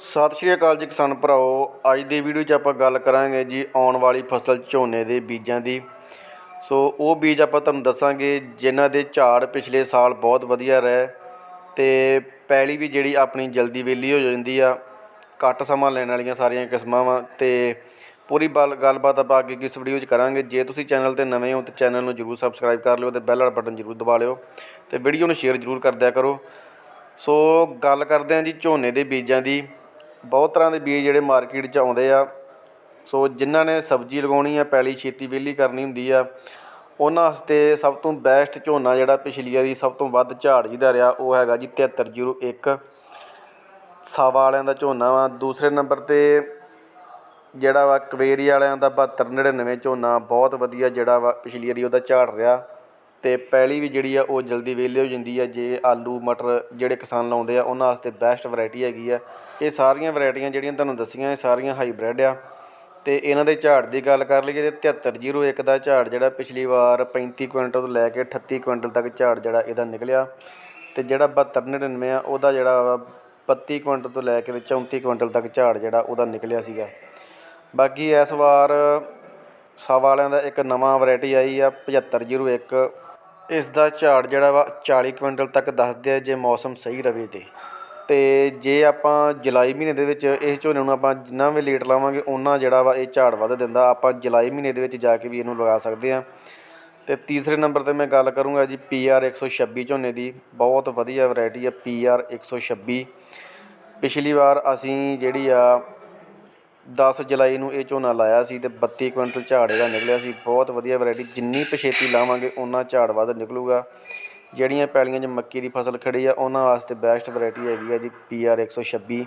ਸਤਿ ਸ਼੍ਰੀ ਅਕਾਲ ਜੀ ਕਿਸਾਨ ਭਰਾਓ। ਅੱਜ ਦੀ ਵੀਡੀਓ 'ਚ ਆਪਾਂ ਗੱਲ ਕਰਾਂਗੇ ਜੀ ਆਉਣ ਵਾਲੀ ਫਸਲ ਝੋਨੇ ਦੇ ਬੀਜਾਂ ਦੀ। ਸੋ ਉਹ ਬੀਜ ਆਪਾਂ ਤੁਹਾਨੂੰ ਦੱਸਾਂਗੇ ਜਿਨ੍ਹਾਂ ਦੇ ਝਾੜ ਪਿਛਲੇ ਸਾਲ ਬਹੁਤ ਵਧੀਆ ਰਹੇ ਤੇ ਪੈਲੀ ਵੀ ਜਿਹੜੀ ਆਪਣੀ ਜਲਦੀ ਵੇਲੀ ਹੋ ਜਾਂਦੀ ਆ, ਘੱਟ ਸਮਾਂ ਲੈਣ ਵਾਲੀਆਂ ਸਾਰੀਆਂ ਕਿਸਮਾਂ ਵਾ ਤੇ ਪੂਰੀ ਬਲ, ਗੱਲਬਾਤ ਆਪਾਂ ਅੱਗੇ ਕਿਸ ਵੀਡੀਓ 'ਚ ਕਰਾਂਗੇ। ਜੇ ਤੁਸੀਂ ਚੈਨਲ ਤੇ ਨਵੇਂ ਹੋ ਤਾਂ ਚੈਨਲ ਨੂੰ ਜਰੂਰ ਸਬਸਕ੍ਰਾਈਬ ਕਰ ਲਿਓ ਤੇ ਬੈਲ ਵਾਲਾ ਬਟਨ ਜਰੂਰ ਦਬਾ ਲਿਓ ਤੇ ਵੀਡੀਓ ਨੂੰ ਸ਼ੇਅਰ ਜਰੂਰ ਕਰਦਿਆ ਕਰੋ। ਸੋ ਗੱਲ ਕਰਦੇ ਹਾਂ ਜੀ ਝੋਨੇ ਦੇ ਬੀਜਾਂ ਦੀ। ਬਹੁਤ ਤਰ੍ਹਾਂ ਦੇ ਬੀਜ ਜਿਹੜੇ ਮਾਰਕੀਟ 'ਚ ਆਉਂਦੇ ਆ। ਸੋ ਜਿਨ੍ਹਾਂ ਨੇ ਸਬਜ਼ੀ ਲਗਾਉਣੀ ਆ, ਪੈਲੀ ਛੇਤੀ ਵਿਹਲੀ ਕਰਨੀ ਹੁੰਦੀ ਆ, ਉਹਨਾਂ ਵਾਸਤੇ ਸਭ ਤੋਂ ਬੈਸਟ ਝੋਨਾ ਜਿਹੜਾ ਪਿਛਲੀ ਵਾਰੀ ਸਭ ਤੋਂ ਵੱਧ ਝਾੜ ਜਿਹਦਾ ਰਿਹਾ ਉਹ ਹੈਗਾ ਜੀ 7301 ਸਾਵਾ ਵਾਲਿਆਂ ਦਾ ਝੋਨਾ ਵਾ। ਦੂਸਰੇ ਨੰਬਰ ਤੇ ਜਿਹੜਾ ਵਾ ਕਵੇਰੀ ਵਾਲਿਆਂ ਦਾ 7299 ਝੋਨਾ, ਬਹੁਤ ਵਧੀਆ ਜਿਹੜਾ ਵਾ ਪਿਛਲੀ ਵਾਰੀ ਉਹਦਾ ਝਾੜ ਰਿਹਾ। ਅਤੇ ਪੈਲੀ ਵੀ ਜਿਹੜੀ ਆ, ਉਹ ਜਲਦੀ ਵਿਹਲੇ ਹੋ ਜਾਂਦੀ ਆ। ਜੇ ਆਲੂ, ਮਟਰ ਜਿਹੜੇ ਕਿਸਾਨ ਲਾਉਂਦੇ ਆ, ਉਹਨਾਂ ਵਾਸਤੇ ਬੈਸਟ ਵੈਰਾਈਟੀ ਹੈਗੀ ਆ। ਇਹ ਸਾਰੀਆਂ ਵੈਰਾਈਟੀਆਂ ਜਿਹੜੀਆਂ ਤੁਹਾਨੂੰ ਦੱਸੀਆਂ, ਇਹ ਸਾਰੀਆਂ ਹਾਈਬ੍ਰਿਡ ਆ। ਅਤੇ ਇਹਨਾਂ ਦੇ ਝਾੜ ਦੀ ਗੱਲ ਕਰ ਲਈਏ ਤੇ 7301 ਦਾ ਝਾੜ ਜਿਹੜਾ ਪਿਛਲੀ ਵਾਰ 35 ਕੁਇੰਟਲ ਤੋਂ ਲੈ ਕੇ 38 ਕੁਇੰਟਲ ਤੱਕ ਝਾੜ ਜਿਹੜਾ ਇਹਦਾ ਨਿਕਲਿਆ। ਤੇ ਜਿਹੜਾ 7299 ਆ, ਉਹਦਾ ਜਿਹੜਾ ਵਾ 32 ਕੁਇੰਟਲ ਤੋਂ ਲੈ ਕੇ ਤੇ 34 ਕੁਇੰਟਲ ਤੱਕ ਝਾੜ ਜਿਹੜਾ ਉਹਦਾ ਨਿਕਲਿਆ ਸੀਗਾ। ਬਾਕੀ ਇਸ ਵਾਰ ਸਾਵਾ ਵਾਲਿਆਂ ਦਾ ਇੱਕ ਨਵਾਂ ਵੈਰਾਈਟੀ ਆਈ ਆ 7501 ਇਸ ਦਾ ਝਾੜ ਜਿਹੜਾ ਵਾ 40 ਕੁਇੰਟਲ ਤੱਕ ਦੱਸਦੇ ਆ ਜੇ ਮੌਸਮ ਸਹੀ ਰਵੇ ਤੇ। ਅਤੇ ਜੇ ਆਪਾਂ ਜੁਲਾਈ ਮਹੀਨੇ ਦੇ ਵਿੱਚ ਇਸ ਝੋਨੇ ਨੂੰ ਆਪਾਂ ਜਿੰਨਾ ਵੀ ਲੇਟ ਲਾਵਾਂਗੇ ਉਨਾ ਜਿਹੜਾ ਵਾ ਇਹ ਝਾੜ ਵੱਧ ਦਿੰਦਾ। ਆਪਾਂ ਜੁਲਾਈ ਮਹੀਨੇ ਦੇ ਵਿੱਚ ਜਾ ਕੇ ਵੀ ਇਹਨੂੰ ਲਗਾ ਸਕਦੇ ਹਾਂ ਅਤੇ ਤੀਸਰੇ ਨੰਬਰ ਤੇ ਮੈਂ ਗੱਲ ਕਰੂੰਗਾ ਜੀ ਪੀ ਆਰ ਇੱਕ ਸੌ ਛੱਬੀ ਝੋਨੇ ਦੀ। ਬਹੁਤ ਵਧੀਆ ਵੈਰਾਈਟੀ ਆ ਪੀ ਆਰ ਇੱਕ ਸੌ ਛੱਬੀ। ਪਿਛਲੀ ਵਾਰ ਅਸੀਂ ਜਿਹੜੀ ਆ 10 ਜੁਲਾਈ ਨੂੰ ਇਹ ਝੋਨਾ ਲਾਇਆ ਸੀ ਤੇ 32 ਕੁਇੰਟਲ ਝਾੜ ਇਹਦਾ ਨਿਕਲਿਆ ਸੀ। ਬਹੁਤ ਵਧੀਆ ਵੈਰਾਈਟੀ ਜਿੰਨੀ ਪਛੇਤੀ ਲਾਵਾਂਗੇ ਉਹਨਾਂ ਝਾੜ ਵੱਧ ਨਿਕਲੂਗਾ। ਜਿਹੜੀਆਂ ਪੈਲੀਆਂ 'ਚ ਮੱਕੀ ਦੀ ਫਸਲ ਖੜੀ ਆ, ਉਹਨਾਂ ਵਾਸਤੇ ਬੈਸਟ ਵੈਰਾਈਟੀ ਹੈਗੀ ਆ ਜੀ PR 126